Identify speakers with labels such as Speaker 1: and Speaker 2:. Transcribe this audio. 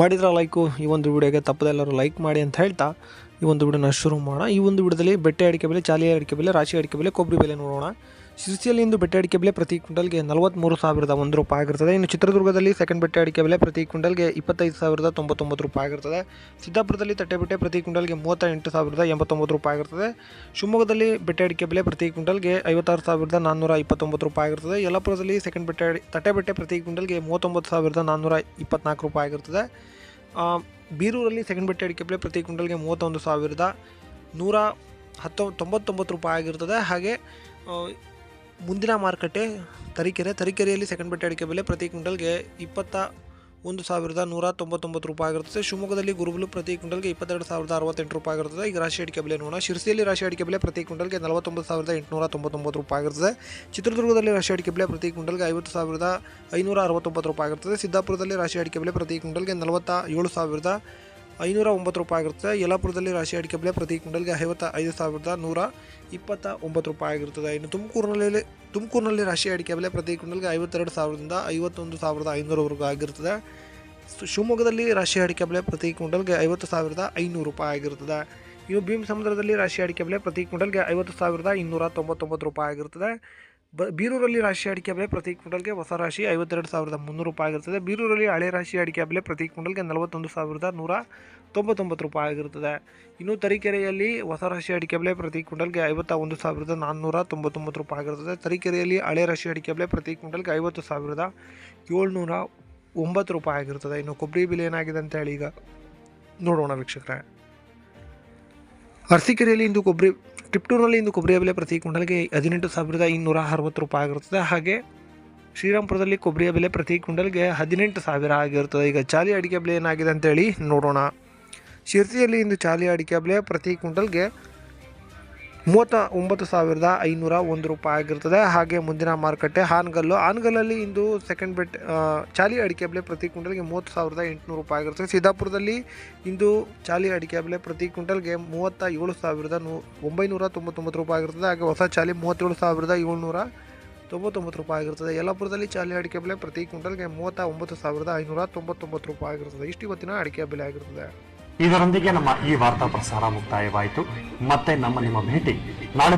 Speaker 1: ಮಾಡಿದ್ರೆ ಲೈಕು ಈ ಒಂದು ವಿಡಿಯೋಗೆ ತಪ್ಪದೆ ಎಲ್ಲರೂ ಲೈಕ್ ಮಾಡಿ ಅಂತ ಹೇಳ್ತಾ, ಈ ಒಂದು ವಿಡಿಯೋನ ಶುರು ಮಾಡೋಣ. ಈ ಒಂದು ವಿಡಿಯೋದಲ್ಲಿ ಬೆಟ್ಟೆ ಅಡಿಕೆ ಬೆಲೆ ಚಾಲಿ ಅಡಿಕೆ ಬೆಲೆ, ರಾಶಿ ಅಡಿಕೆ ಬೆಲೆ ಕೊಬ್ಬರಿ ಬೆಲೆ ನೋಡೋಣ. ಶಿರ್ಸಿಯಲ್ಲಿ ಇಂದು ಬೆಟ್ಟೆ ಅಡಿಕೆ ಬೆಲೆ ಪ್ರತಿ ಕ್ವಿಂಟಲ್ಗೆ ನಲವತ್ತ್ಮೂರು ಸಾವಿರದ ಒಂದು ರೂಪಾಯಿ ಆಗಿರ್ತದೆ. ಇನ್ನು ಚಿತ್ರದುರ್ಗದಲ್ಲಿ ಸೆಕೆಂಡ್ ಬೆಟ್ಟೆ ಅಡಿಕೆ ಬೆಲೆ ಪ್ರತಿ ಕ್ವಿಂಟಲ್ಗೆ ಇಪ್ಪತ್ತೈದು ಸಾವಿರದ ತೊಂಬತ್ತೊಂಬತ್ತು ರೂಪಾಯಿ ಆಗಿರ್ತದೆ. ಸಿದ್ದಾಪುರದಲ್ಲಿ ತಟ್ಟೆ ಬೆಟ್ಟೆ ಪ್ರತಿ ಕ್ವಿಂಟಲ್ಗೆ ಮೂವತ್ತ ಎಂಟು ಸಾವಿರದ ಎಂಬತ್ತೊಂಬತ್ತು ರೂಪಾಯಿ ಆಗಿರ್ತದೆ. ಶಿವಮೊಗ್ಗದಲ್ಲಿ ಬೆಟ್ಟೆ ಅಡಿಕೆ ಬೆಲೆ ಪ್ರತಿ ಕ್ವಿಂಟಲ್ಗೆ ಐವತ್ತಾರು ಸಾವಿರದ ನಾನ್ನೂರ ಇಪ್ಪತ್ತೊಂಬತ್ತು ರೂಪಾಯಿ ಆಗಿರ್ತದೆ. ಯಲ್ಲಾಪುರದಲ್ಲಿ ಸೆಕೆಂಡ್ ಬೆಟ್ಟೆ ತಟ್ಟೆ ಬೆಟ್ಟೆ ಪ್ರತಿ ಕ್ವಿಂಟಲ್ಗೆ ಮೂವತ್ತೊಂಬತ್ತು ಸಾವಿರದ ನಾನ್ನೂರ ಇಪ್ಪತ್ನಾಲ್ಕು ರೂಪಾಯಿ ಆಗಿರ್ತದೆ. ಬೀರೂರಲ್ಲಿ ಸೆಕೆಂಡ್ ಬೆಟ್ಟೆ ಅಡಿಕೆ ಬೆಲೆ ಪ್ರತಿ ಕ್ವಿಂಟಲ್ಗೆ ಮೂವತ್ತೊಂದು ಸಾವಿರದ ನೂರ ಹತ್ತೊ, ತೊಂಬತ್ತೊಂಬತ್ತು ರೂಪಾಯಿ ಆಗಿರ್ತದೆ. ಹಾಗೆ ಮುಂದಿನ ಮಾರುಕಟ್ಟೆ ತರೀಕೆರೆ. ತರೀಕೆರೆಯಲ್ಲಿ ಸೆಕೆಂಡ್ ಬೆಟ್ಟೆ ಅಡಿಕೆ ಬೆಲೆ ಪ್ರತಿ ಕ್ವಿಂಟಲ್ಗೆ ಇಪ್ಪತ್ತ ಒಂದು ಸಾವಿರದ ನೂರ ತೊಂಬತ್ತೊಂಬತ್ತು ರೂಪಾಯಿ ಆಗಿರುತ್ತದೆ. ಶಿವಮೊಗ್ಗದಲ್ಲಿ ಗುರುಬಲು ಪ್ರತಿ ಕ್ವಿಂಟಲ್ಗೆ ಇಪ್ಪತ್ತೆರಡು ಸಾವಿರದ ಅರವತ್ತೆಂಟು ರೂಪಾಯಿ ಆಗಿರುತ್ತದೆ. ಈಗ ರಾಶಿ ಅಡಿಕೆ ಬೆಲೆ ನೋಡೋಣ. ಶಿರ್ಸಿಯಲ್ಲಿ ರಾಶಿ ಅಡಿಕೆ ಬೆಲೆ ಪ್ರತಿ ಕ್ವಿಂಟಲ್ಗೆ ನಲವತ್ತೊಂಬತ್ತು ಸಾವಿರದ ಎಂಟುನೂರ ತೊಂಬತ್ತೊಂಬತ್ತು ರೂಪಾಯಿ ಆಗಿರುತ್ತದೆ. ಚಿತ್ರದುರ್ಗದಲ್ಲಿ ರಾಶಿ ಅಡಿಕೆ ಬೆಲೆ ಪ್ರತಿ ಕ್ವಿಂಟಲ್ಗೆ ಐವತ್ತು ಸಾವಿರದ ಐನೂರ ಅರವತ್ತೊಂಬತ್ತು ರೂಪಾಯಿ ಆಗಿರ್ತದೆ ಸಿದ್ದಾಪುರದಲ್ಲಿ ರಾಶಿ ಅಡಿಕೆ ಬೆಲೆ ಪ್ರತಿ ಕ್ವಿಂಟಲ್ಗೆ ನಲವತ್ತ ಏಳು ಸಾವಿರದ ಐನೂರ ಒಂಬತ್ತು ರೂಪಾಯಿ ಆಗಿರುತ್ತೆ. ಯಲ್ಲಾಪುರದಲ್ಲಿ ರಾಶಿ ಅಡಿಕೆ ಬೆಲೆ ಪ್ರತಿ ಕ್ವಿಂಟಲ್ಗೆ ಐವತ್ತ ಐದು ಸಾವಿರದ ನೂರ ಇಪ್ಪತ್ತ ಒಂಬತ್ತು ರೂಪಾಯಿ ಆಗಿರ್ತದೆ ಇನ್ನು ತುಮಕೂರಿನಲ್ಲಿ ತುಮಕೂರಿನಲ್ಲಿ ರಾಶಿ ಅಡಿಕೆ ಬೆಲೆ ಪ್ರತಿ ಕ್ವಿಂಟಲ್ಗೆ ಐವತ್ತೆರಡು ಸಾವಿರದಿಂದ ಐವತ್ತೊಂದು ಸಾವಿರದ ಐನೂರವರೆಗೂ ಆಗಿರ್ತದೆ ಶಿವಮೊಗ್ಗದಲ್ಲಿ ರಾಶಿ ಅಡಿಕೆ ಬೆಲೆ ಪ್ರತಿ ಕ್ವಿಂಟಲ್ಗೆ ಐವತ್ತು ಸಾವಿರದ ಐನೂರು ರೂಪಾಯಿ ಆಗಿರ್ತದೆ ಇನ್ನು ಭೀಮ್ ಸಮುದ್ರದಲ್ಲಿ ರಾಶಿ ಅಡಿಕೆ ಬೆಲೆ ಪ್ರತಿ ಕ್ವಿಂಟಲ್ಗೆ ಐವತ್ತು ಸಾವಿರದ ಇನ್ನೂರ ತೊಂಬತ್ತೊಂಬತ್ತು ರೂಪಾಯಿ ಆಗಿರ್ತದೆ ಬೀರೂರಲ್ಲಿ ರಾಶಿ ಅಡಿಕೆ ಬೆಲೆ ಪ್ರತಿ ಕ್ವಿಂಟಲ್ಗೆ ಹೊಸ ರಾಶಿ ಐವತ್ತೆರಡು ಸಾವಿರದ ಮುನ್ನೂರು ರೂಪಾಯಿ ಆಗಿರ್ತದೆ. ಬೀರೂರಲ್ಲಿ ಹಳೆ ರಾಶಿ ಅಡಿಕೆ ಬೆಲೆ ಪ್ರತಿ ಕ್ವಿಂಟಲ್ಗೆ ನಲವತ್ತೊಂದು ಸಾವಿರದ ನೂರ ತೊಂಬತ್ತೊಂಬತ್ತು ರೂಪಾಯಿ ಆಗಿರ್ತದೆ. ಇನ್ನು ತರೀಕೆರೆಯಲ್ಲಿ ಹೊಸ ರಾಶಿ ಅಡಿಕೆ ಬೆಲೆ ಪ್ರತಿ ಕ್ವಿಂಟಲ್ಗೆ ಐವತ್ತ ಒಂದು ಸಾವಿರದ ನಾನ್ನೂರ ತೊಂಬತ್ತೊಂಬತ್ತು ರೂಪಾಯಿ ಆಗಿರ್ತದೆ. ತರೀಕೆರೆಯಲ್ಲಿ ಹಳೆ ರಾಶಿ ಅಡಿಕೆ ಬೆಲೆ ಪ್ರತಿ ಕ್ವಿಂಟಲ್ಗೆ ಐವತ್ತು ಸಾವಿರದ ಏಳ್ನೂರ ಒಂಬತ್ತು ರೂಪಾಯಿ ಆಗಿರ್ತದೆ. ಇನ್ನು ಕೊಬ್ಬರಿ ಬೆಲೆ ಏನಾಗಿದೆ ಅಂತ ಹೇಳಿ ಈಗ ನೋಡೋಣ ವೀಕ್ಷಕರೇ. ಅರಸೀಕೆರೆಯಲ್ಲಿ ಇಂದು ಕೊಬ್ಬರಿ ಟಿಪ್ಟೂರಿನಲ್ಲಿ ಇಂದು ಕೊಬ್ಬರಿಯ ಬೆಲೆ ಪ್ರತಿ ಕ್ವಿಂಟಲ್ಗೆ ಹದಿನೆಂಟು ಸಾವಿರದ ಇನ್ನೂರ ಅರವತ್ತು ರೂಪಾಯಿ ಆಗಿರುತ್ತದೆ. ಹಾಗೆ ಶ್ರೀರಾಮ್ಪುರದಲ್ಲಿ ಕೊಬ್ಬರಿಯ ಬೆಲೆ ಪ್ರತಿ ಕುಂಡಲಿಗೆ ಹದಿನೆಂಟು ಸಾವಿರ ಆಗಿರುತ್ತದೆ. ಈಗ ಚಾಲಿ ಅಡಿಕೆ ಬೆಲೆ ಏನಾಗಿದೆ ಅಂತೇಳಿ ನೋಡೋಣ. ಶಿರ್ಸಿಯಲ್ಲಿ ಇಂದು ಚಾಲಿ ಅಡಿಕೆ ಬೆಲೆ ಪ್ರತಿ ಕ್ವಿಂಟಲ್ಗೆ ಮೂವತ್ತ ಒಂಬತ್ತು ಸಾವಿರದ ಐನೂರ ಒಂದು ರೂಪಾಯಿ ಆಗಿರ್ತದೆ. ಹಾಗೆ ಮುಂದಿನ ಮಾರುಕಟ್ಟೆ ಹಾನಗಲ್ಲು. ಹಾನಗಲ್ಲಲ್ಲಿ ಇಂದು ಸೆಕೆಂಡ್ ಬೆಟ್ ಚಾಲಿ ಅಡಿಕೆ ಬೆಲೆ ಪ್ರತಿ ಕ್ವಿಂಟಲ್ಗೆ ಮೂವತ್ತು ಸಾವಿರದ ಎಂಟುನೂರು ರೂಪಾಯಿ ಆಗಿರ್ತದೆ. ಸಿದ್ದಾಪುರದಲ್ಲಿ ಇಂದು ಚಾಲಿ ಅಡಿಕೆ ಬೆಲೆ ಪ್ರತಿ ಕ್ವಿಂಟಲ್ಗೆ ಮೂವತ್ತ ಏಳು ಸಾವಿರದ ನೂ, ಒಂಬೈನೂರ ತೊಂಬತ್ತೊಂಬತ್ತು ರೂಪಾಯಿ ಆಗಿರ್ತದೆ. ಹಾಗೆ ಹೊಸ ಚಾಲಿ ಮೂವತ್ತೇಳು ಸಾವಿರದ ಏಳ್ನೂರ ತೊಂಬತ್ತೊಂಬತ್ತು ರೂಪಾಯಿ ಆಗಿರ್ತದೆ. ಯಲ್ಲಾಪುರದಲ್ಲಿ ಚಾಲಿ ಅಡಿಕೆ ಬೆಲೆ ಪ್ರತಿ ಕ್ವಿಂಟಲ್ಗೆ ಮೂವತ್ತ ಒಂಬತ್ತು ಸಾವಿರದ ಐನೂರ ತೊಂಬತ್ತೊಂಬತ್ತು ರೂಪಾಯಿ ಆಗಿರ್ತದೆ. ಇಷ್ಟು ಇವತ್ತಿನ ಅಡಿಕೆ ಬೆಲೆ ಆಗಿರ್ತದೆ.
Speaker 2: ಇದರೊಂದಿಗೆ ನಮ್ಮ ಈ ವಾರ್ತಾ ಪ್ರಸಾರ ಮುಕ್ತಾಯವಾಯಿತು. ಮತ್ತೆ ನಮ್ಮ ನಿಮ್ಮ ಭೇಟಿ ನಾಳೆ